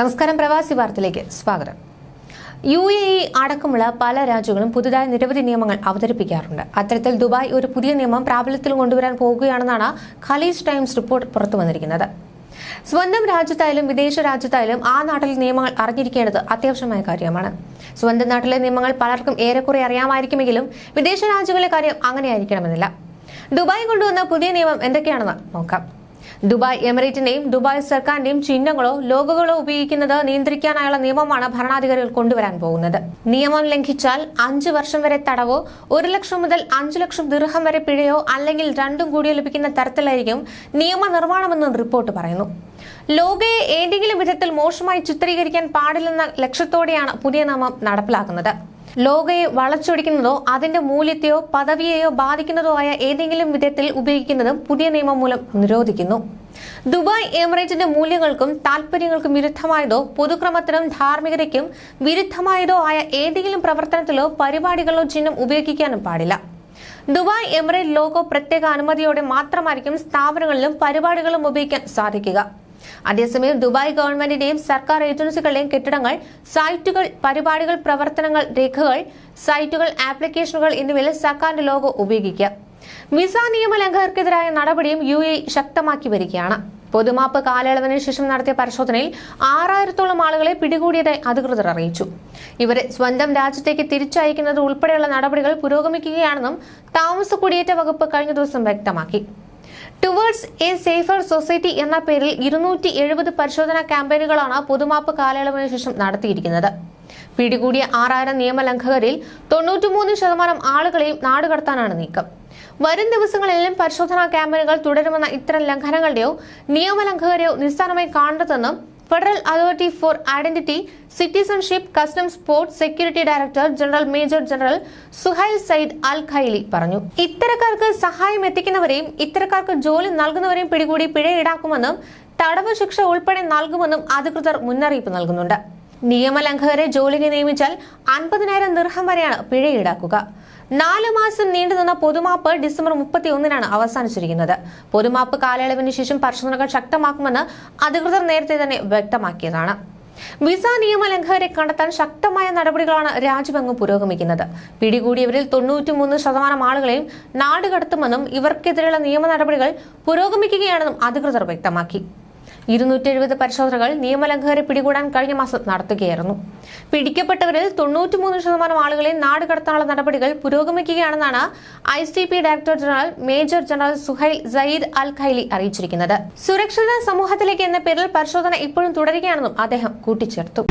നമസ്കാരം പ്രവാസി വാർത്തയിലേക്ക് സ്വാഗതം. യു എ ഇ അടക്കമുള്ള പല രാജ്യങ്ങളും പുതുതായി നിരവധി നിയമങ്ങൾ അവതരിപ്പിക്കാറുണ്ട്. അത്തരത്തിൽ ദുബായ് ഒരു പുതിയ നിയമം പ്രാബല്യത്തിൽ കൊണ്ടുവരാൻ പോകുകയാണെന്നാണ് ഖലീസ് ടൈംസ് റിപ്പോർട്ട് പുറത്തു വന്നിരിക്കുന്നത്. സ്വന്തം രാജ്യത്തായാലും വിദേശ രാജ്യത്തായാലും ആ നാട്ടിലെ നിയമങ്ങൾ അറിഞ്ഞിരിക്കേണ്ടത് അത്യാവശ്യമായ കാര്യമാണ്. സ്വന്തം നാട്ടിലെ നിയമങ്ങൾ പലർക്കും ഏറെക്കുറെ അറിയാമായിരിക്കുമെങ്കിലും വിദേശ രാജ്യങ്ങളിലെ കാര്യം അങ്ങനെയായിരിക്കണമെന്നില്ല. ദുബായ് കൊണ്ടുവന്ന പുതിയ നിയമം എന്തൊക്കെയാണെന്ന് നോക്കാം. ദുബായ് എമിറേറ്റിന്റെയും ദുബായ് സർക്കാരിന്റെയും ചിഹ്നങ്ങളോ ലോഗോകളോ ഉപയോഗിക്കുന്നത് നിയന്ത്രിക്കാനായുള്ള നിയമമാണ് ഭരണാധികാരികൾ കൊണ്ടുവരാൻ പോകുന്നത്. നിയമം ലംഘിച്ചാൽ അഞ്ചു വർഷം വരെ തടവോ ഒരു ലക്ഷം മുതൽ അഞ്ചു ലക്ഷം ദീർഘം വരെ പിഴയോ അല്ലെങ്കിൽ രണ്ടും കൂടിയോ ലഭിക്കുന്ന തരത്തിലായിരിക്കും നിയമനിർമ്മാണമെന്നും റിപ്പോർട്ട് പറയുന്നു. ലോകയെ ഏതെങ്കിലും വിധത്തിൽ മോശമായി ചിത്രീകരിക്കാൻ പാടില്ലെന്ന ലക്ഷ്യത്തോടെയാണ് പുതിയ നിയമം നടപ്പിലാക്കുന്നത്. ലോകയെ വളച്ചൊടിക്കുന്നതോ അതിന്റെ മൂല്യത്തെയോ പദവിയെയോ ബാധിക്കുന്നതോ ആയ ഏതെങ്കിലും വിധത്തിൽ ഉപയോഗിക്കുന്നതും പുതിയ നിയമം മൂലം നിരോധിക്കുന്നു. ദുബായ് എമിറേറ്റിന്റെ മൂല്യങ്ങൾക്കും താൽപര്യങ്ങൾക്കും വിരുദ്ധമായതോ പൊതുക്രമത്തിനും ധാർമ്മികതയ്ക്കും വിരുദ്ധമായതോ ആയ ഏതെങ്കിലും പ്രവർത്തനത്തിലോ പരിപാടികളിലോ ചിഹ്നം ഉപയോഗിക്കാനും പാടില്ല. ദുബായ് എമിറേറ്റ് ലോഗോ പ്രത്യേക അനുമതിയോടെ മാത്രമായിരിക്കും സ്ഥാപനങ്ങളിലും പരിപാടികളും ഉപയോഗിക്കാൻ സാധിക്കുക. അതേസമയം ദുബായ് ഗവൺമെന്റിന്റെയും സർക്കാർ ഏജൻസികളുടെയും കെട്ടിടങ്ങൾ സൈറ്റുകൾ പരിപാടികൾ പ്രവർത്തനങ്ങൾ രേഖകൾ സൈറ്റുകൾ ആപ്ലിക്കേഷനുകൾ എന്നിവയിൽ സർക്കാരിന്റെ ലോഗോ ഉപയോഗിക്കുക. വിസ നിയമ ലംഘകർക്കെതിരായ നടപടിയും യു എ ശക്തമാക്കി വരികയാണ്. പൊതുമാപ്പ് കാലയളവിന് ശേഷം നടത്തിയ പരിശോധനയിൽ ആറായിരത്തോളം ആളുകളെ പിടികൂടിയതായി അധികൃതർ അറിയിച്ചു. ഇവരെ സ്വന്തം രാജ്യത്തേക്ക് തിരിച്ചയക്കുന്നത് ഉൾപ്പെടെയുള്ള നടപടികൾ പുരോഗമിക്കുകയാണെന്നും താമസ കുടിയേറ്റ വകുപ്പ് കഴിഞ്ഞ ദിവസം വ്യക്തമാക്കി. ടുവേർഡ്സ് എ സേഫർ സൊസൈറ്റി എന്ന പേരിൽ ഇരുന്നൂറ്റി എഴുപത് പരിശോധനാ ക്യാമ്പയിനുകളാണ് പൊതുമാപ്പ് കാലയളവിന് ശേഷം നടത്തിയിരിക്കുന്നത്. പിടികൂടിയ ആറായിരം നിയമലംഘകരിൽ തൊണ്ണൂറ്റിമൂന്ന് ശതമാനം ആളുകളെയും നാടുകടത്താനാണ് നീക്കം. വരും ദിവസങ്ങളിലും പരിശോധനാ ക്യാമ്പയിനുകൾ തുടരുമെന്ന ഇത്തരം ലംഘനങ്ങളുടെയോ നിയമലംഘകരെയോ നിസ്സാരമായി കാണരുതെന്നും federal authority for identity citizenship customs port security director general major general Suhail Saeed Al Khaili പറഞ്ഞു. ഇത്തരക്കാർക്ക് സഹായം എത്തിക്കുന്നവരെയും ഇത്തരക്കാർക്ക് ജോലി നൽകുന്നവരെയും പിടികൂടി പിഴ ഈടാക്കുമെന്നും തടവ് ശിക്ഷ ഉൾപ്പെടെ നൽകുമെന്നും അധികൃതർ മുന്നറിയിപ്പ് നൽകുന്നുണ്ട്. നിയമലംഘകരെ ജോലിക്ക് നിയമിച്ചാൽ അൻപതിനായിരം നിർഹം വരെയാണ് പിഴ ഈടാക്കുക. നാല് മാസം നീണ്ടുനിന്ന പൊതുമാപ്പ് ഡിസംബർ മുപ്പത്തി ഒന്നിനാണ് അവസാനിച്ചിരിക്കുന്നത്. പൊതുമാപ്പ് കാലയളവിന് ശേഷം പരിശോധനകൾ ശക്തമാക്കുമെന്ന് അധികൃതർ നേരത്തെ തന്നെ വ്യക്തമാക്കിയതാണ്. വിസ നിയമലംഘകരെ കണ്ടെത്താൻ ശക്തമായ നടപടികളാണ് രാജ്യമെങ്ങും പുരോഗമിക്കുന്നത്. പിടികൂടിയവരിൽ തൊണ്ണൂറ്റിമൂന്ന് ശതമാനം ആളുകളെയും നാടുകടത്തുമെന്നും ഇവർക്കെതിരെയുള്ള നിയമ നടപടികൾ പുരോഗമിക്കുകയാണെന്നും അധികൃതർ വ്യക്തമാക്കി. ഇരുന്നൂറ്റി എഴുപത് പരിശോധനകൾ നിയമലംഘകരെ പിടികൂടാൻ കഴിഞ്ഞ മാസം നടത്തുകയായിരുന്നു. പിടിക്കപ്പെട്ടവരിൽ തൊണ്ണൂറ്റിമൂന്ന് ശതമാനം ആളുകളെ നാട് കടത്താനുള്ള നടപടികൾ പുരോഗമിക്കുകയാണെന്നാണ് I C P director general major general Suhail Saeed Al Khaili അറിയിച്ചിരിക്കുന്നത്. സുരക്ഷിത സമൂഹത്തിലേക്ക് എന്ന പേരിൽ പരിശോധന ഇപ്പോഴും തുടരുകയാണെന്നും അദ്ദേഹം കൂട്ടിച്ചേർത്തു.